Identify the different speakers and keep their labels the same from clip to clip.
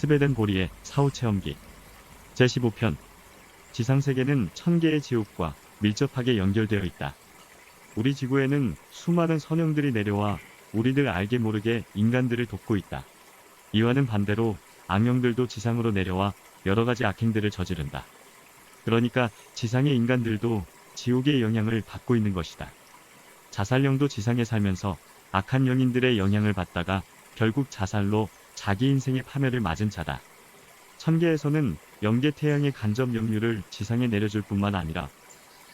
Speaker 1: 스베덴 보리의 사후 체험기 제15편 지상세계는 천개의 지옥과 밀접하게 연결되어 있다. 우리 지구에는 수많은 선형들이 내려와 우리들 알게 모르게 인간들을 돕고 있다. 이와는 반대로 악령들도 지상으로 내려와 여러 가지 악행들을 저지른다. 그러니까 지상의 인간들도 지옥의 영향을 받고 있는 것이다. 자살령도 지상에 살면서 악한 영인들의 영향을 받다가 결국 자살로 자기 인생의 파멸을 맞은 자다. 천계에서는 영계 태양의 간접 영유를 지상에 내려줄 뿐만 아니라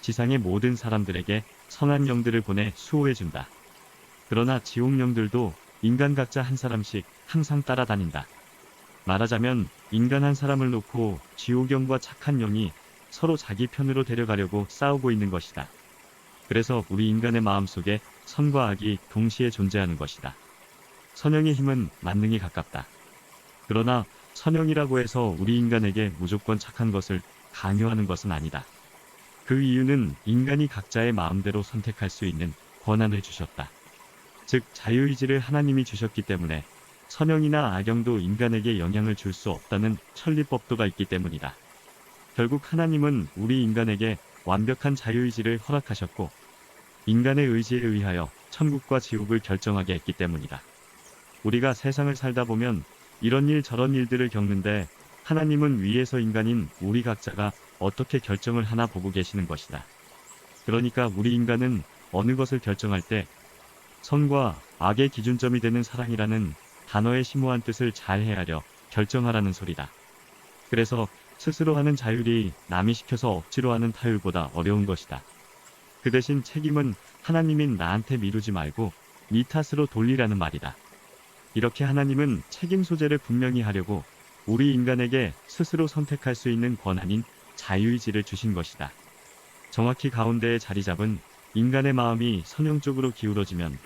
Speaker 1: 지상의 모든 사람들에게 선한 영들을 보내 수호해준다. 그러나 지옥 영들도 인간 각자 한 사람씩 항상 따라다닌다. 말하자면 인간 한 사람을 놓고 지옥 영과 착한 영이 서로 자기 편으로 데려가려고 싸우고 있는 것이다. 그래서 우리 인간의 마음속에 선과 악이 동시에 존재하는 것이다. 선영의 힘은 만능에 가깝다. 그러나 선영이라고 해서 우리 인간에게 무조건 착한 것을 강요하는 것은 아니다. 그 이유는 인간이 각자의 마음대로 선택할 수 있는 권한을 주셨다. 즉 자유의지를 하나님이 주셨기 때문에 선영이나 악영도 인간에게 영향을 줄 수 없다는 천리법도가 있기 때문이다. 결국 하나님은 우리 인간에게 완벽한 자유의지를 허락하셨고 인간의 의지에 의하여 천국과 지옥을 결정하게 했기 때문이다. 우리가 세상을 살다 보면 이런 일 저런 일들을 겪는데 하나님은 위에서 인간인 우리 각자가 어떻게 결정을 하나 보고 계시는 것이다. 그러니까 우리 인간은 어느 것을 결정할 때 선과 악의 기준점이 되는 사랑이라는 단어의 심오한 뜻을 잘 헤아려 결정하라는 소리다. 그래서 스스로 하는 자율이 남이 시켜서 억지로 하는 타율보다 어려운 것이다. 그 대신 책임은 하나님인 나한테 미루지 말고 네 탓으로 돌리라는 말이다. 이렇게 하나님은 책임 소재를 분명히 하려고 우리 인간에게 스스로 선택할 수 있는 권한인 자유의지를 주신 것이다. 정확히 가운데에 자리 잡은 인간의 마음이 선영 쪽으로 기울어지면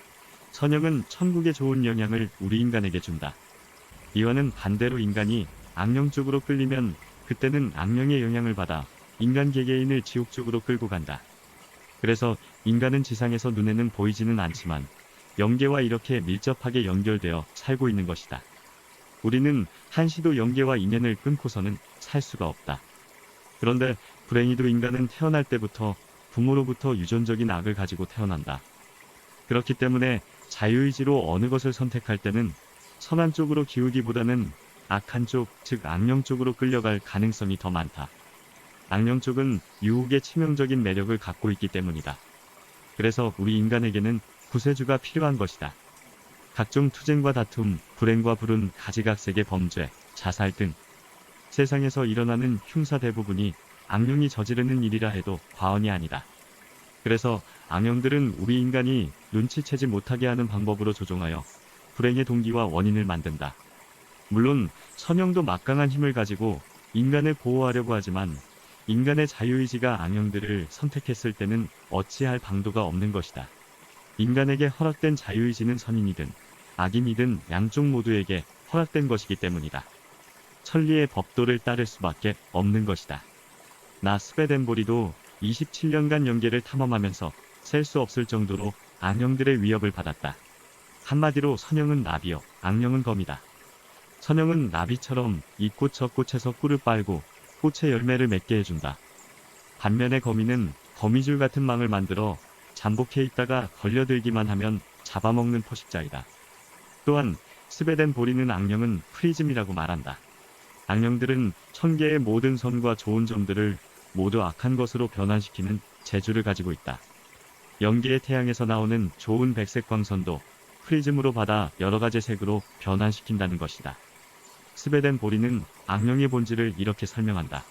Speaker 1: 선영은 천국의 좋은 영향을 우리 인간에게 준다. 이와는 반대로 인간이 악령 쪽으로 끌리면 그때는 악령의 영향을 받아 인간 개개인을 지옥 쪽으로 끌고 간다. 그래서 인간은 지상에서 눈에는 보이지는 않지만 영계와 이렇게 밀접하게 연결되어 살고 있는 것이다. 우리는 한시도 영계와 인연을 끊고서는 살 수가 없다. 그런데 불행히도 인간은 태어날 때부터 부모로부터 유전적인 악을 가지고 태어난다. 그렇기 때문에 자유의지로 어느 것을 선택할 때는 선한 쪽으로 기우기보다는 악한 쪽, 즉 악령 쪽으로 끌려갈 가능성이 더 많다. 악령 쪽은 유혹의 치명적인 매력을 갖고 있기 때문이다. 그래서 우리 인간에게는 구세주가 필요한 것이다. 각종 투쟁과 다툼, 불행과 불운, 가지각색의 범죄, 자살 등 세상에서 일어나는 흉사 대부분이 악령이 저지르는 일이라 해도 과언이 아니다. 그래서 악령들은 우리 인간이 눈치채지 못하게 하는 방법으로 조종하여 불행의 동기와 원인을 만든다. 물론 선영도 막강한 힘을 가지고 인간을 보호하려고 하지만 인간의 자유의지가 악령들을 선택했을 때는 어찌할 방도가 없는 것이다. 인간에게 허락된 자유의지는 선인이든 악인이든 양쪽 모두에게 허락된 것이기 때문이다. 천리의 법도를 따를 수밖에 없는 것이다. 나 스베덴보리도 27년간 연계를 탐험하면서 셀 수 없을 정도로 악령들의 위협을 받았다. 한마디로 선영은 나비요, 악령은 검이다. 선영은 나비처럼 이꽃 저 꽃에서 꿀을 빨고 꽃의 열매를 맺게 해준다. 반면에 거미는 거미줄 같은 망을 만들어 잠복해 있다가 걸려들기만 하면 잡아먹는 포식자이다. 또한 스베덴 보리는 악령은 프리즘이라고 말한다. 악령들은 천개의 모든 선과 좋은 점들을 모두 악한 것으로 변환시키는 재주를 가지고 있다. 연기의 태양에서 나오는 좋은 백색 광선도 프리즘으로 받아 여러 가지 색으로 변환시킨다는 것이다. 스베덴 보리는 악령의 본질을 이렇게 설명한다.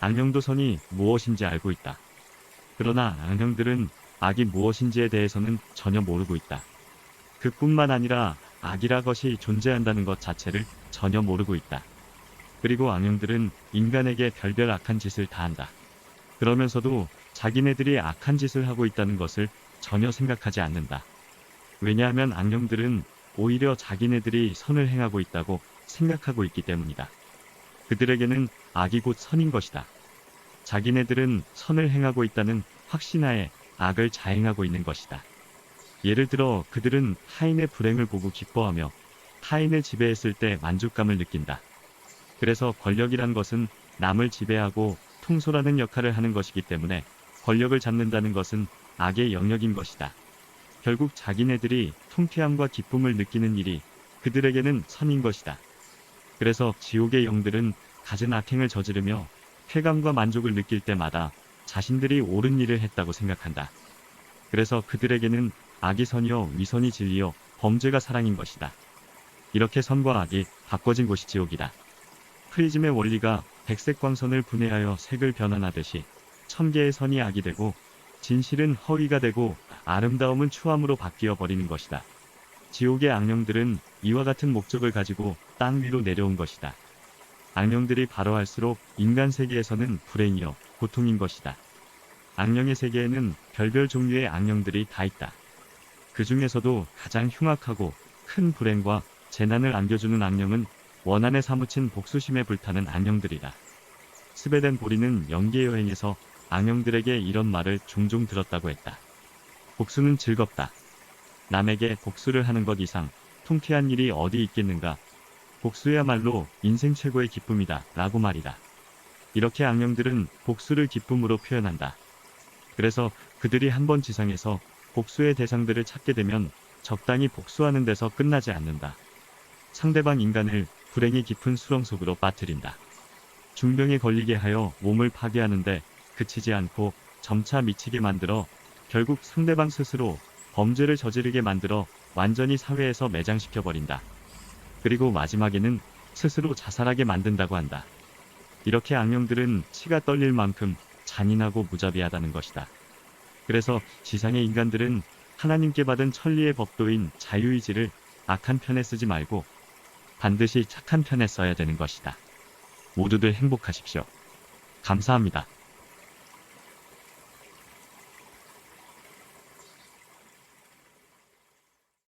Speaker 1: 악령도 선이 무엇인지 알고 있다. 그러나 악령들은 악이 무엇인지에 대해서는 전혀 모르고 있다. 그뿐만 아니라 악이라 것이 존재한다는 것 자체를 전혀 모르고 있다. 그리고 악령들은 인간에게 별별 악한 짓을 다 한다. 그러면서도 자기네들이 악한 짓을 하고 있다는 것을 전혀 생각하지 않는다. 왜냐하면 악령들은 오히려 자기네들이 선을 행하고 있다고 생각하고 있기 때문이다. 그들에게는 악이 곧 선인 것이다. 자기네들은 선을 행하고 있다는 확신하에 악을 자행하고 있는 것이다. 예를 들어 그들은 타인의 불행을 보고 기뻐하며 타인을 지배했을 때 만족감을 느낀다. 그래서 권력이란 것은 남을 지배하고 통솔하는 역할을 하는 것이기 때문에 권력을 잡는다는 것은 악의 영역인 것이다. 결국 자기네들이 통쾌함과 기쁨을 느끼는 일이 그들에게는 선인 것이다. 그래서 지옥의 영들은 갖은 악행을 저지르며 쾌감과 만족을 느낄 때마다 자신들이 옳은 일을 했다고 생각한다. 그래서 그들에게는 악이 선이요 위선이 진리요 범죄가 사랑인 것이다. 이렇게 선과 악이 바꿔진 곳이 지옥이다. 프리즘의 원리가 백색 광선을 분해하여 색을 변환하듯이 천 개의 선이 악이 되고 진실은 허위가 되고 아름다움은 추함으로 바뀌어 버리는 것이다. 지옥의 악령들은 이와 같은 목적을 가지고 땅 위로 내려온 것이다. 악령들이 바로할수록 인간 세계에서는 불행이요 고통인 것이다. 악령의 세계에는 별별 종류의 악령들이 다 있다. 그 중에서도 가장 흉악하고 큰 불행과 재난을 안겨주는 악령은 원한에 사무친 복수심에 불타는 악령들이다. 스베덴 보리는 연계 여행에서 악령들에게 이런 말을 종종 들었다고 했다. 복수는 즐겁다. 남에게 복수를 하는 것 이상 통쾌한 일이 어디 있겠는가. 복수야말로 인생 최고의 기쁨이다. 라고 말이다. 이렇게 악령들은 복수를 기쁨으로 표현한다. 그래서 그들이 한 번 지상에서 복수의 대상들을 찾게 되면 적당히 복수하는 데서 끝나지 않는다. 상대방 인간을 불행의 깊은 수렁 속으로 빠뜨린다. 중병에 걸리게 하여 몸을 파괴하는데 그치지 않고 점차 미치게 만들어 결국 상대방 스스로 범죄를 저지르게 만들어 완전히 사회에서 매장시켜 버린다. 그리고 마지막에는 스스로 자살하게 만든다고 한다. 이렇게 악령들은 치가 떨릴 만큼 잔인하고 무자비하다는 것이다. 그래서 지상의 인간들은 하나님께 받은 천리의 법도인 자유의지를 악한 편에 쓰지 말고 반드시 착한 편에 써야 되는 것이다. 모두들 행복하십시오. 감사합니다.